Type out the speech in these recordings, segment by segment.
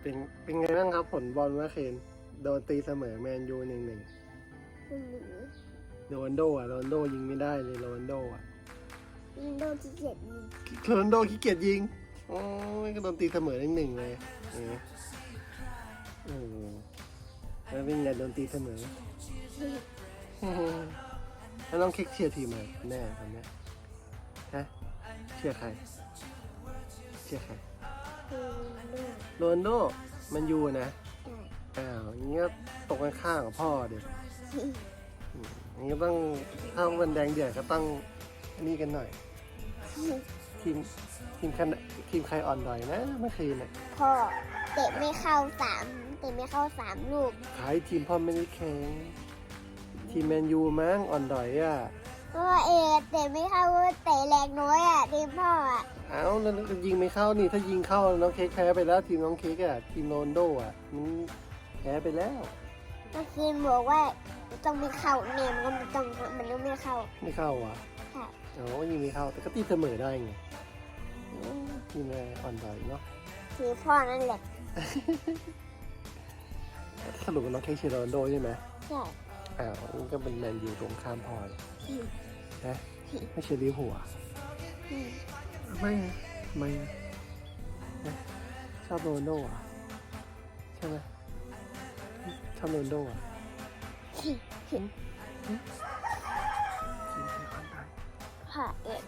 เป็นเป็นไงบ้างครับผลบอลเมื่อคืนโดนตีเสมอแมนยูหนึ่งหนึ่งคุณหนูโรนลโดอะโรนลโดยิงไม่ได้เลยโรนลโดอะยิงโดนที่เจ็ดยิงโรนลโดขี้เกียจยิงโอ้ยก็โดนตีเสมอหนึ่งหนึ่งเลยเออโอ้โหแล้วเป็นไงโดนตีเสมอแล้วน้องเค้กเชียร์ทีมอะไรแน่ตอนเนี้ยฮะเชียร์ใครเชียร์ใคร คือลูก โรนลโดมันยูนะใช่อ้าวอย่างเงี้ยตกกันข้างกับพ่อเดี๋ยวอย่างงี้ต้องถ้าวันแดงเดือดก็ต้องนี่กันหน่อย ทีมทีมคันทีมใครอ่อนดอยนะเมื่อคืนน่ะพ่อเตะไม่เข้าสามเตะไม่เข้าสามลูกขายทีมพ่อไม่ได้แข่งทีมแมนยูมั้งอ่อนดอยอะเพราะว่าเอเตะไม่เข้าเตะแรงน้อย อะทีมพ่ออะเอ้าแล้วก็ยิงไม่เข้านี่ถ้ายิงเข้าน้องเค้กแพ้ไปแล้วทีมน้องเค้กอะทีมโรนลโดอะมันแพ้ไปแล้วเมื่อคืนบอกว่าต้องไม่เข้าเนี่ยมันก็ไม่ต้องมันก็ไม่เข้าไม่เข้าอะค่ะโอ้ยิงไม่เข้าแต่ก็ตีเสมอได้ไงอืมทีมแม่อ่อนดอยเนาะทีมพ่อนั่นแหละสรุปว่าน้องเค้กเชียร์โรนลโดใช่ไหมใช่อ้าวนี่ก็เป็นแมนยูตรงข้ามพ่อเลยอืมนะไม่เชียร์ลิเวอร์พูลอะอืม ไม่อะไม่อะนะชอบโรนลโดอะใช่ไหมชอบโรนลโดอะทีมใครคนไทยพ่อเอก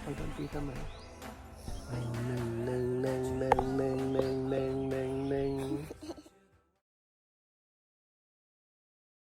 ใครโดนตีเสมอ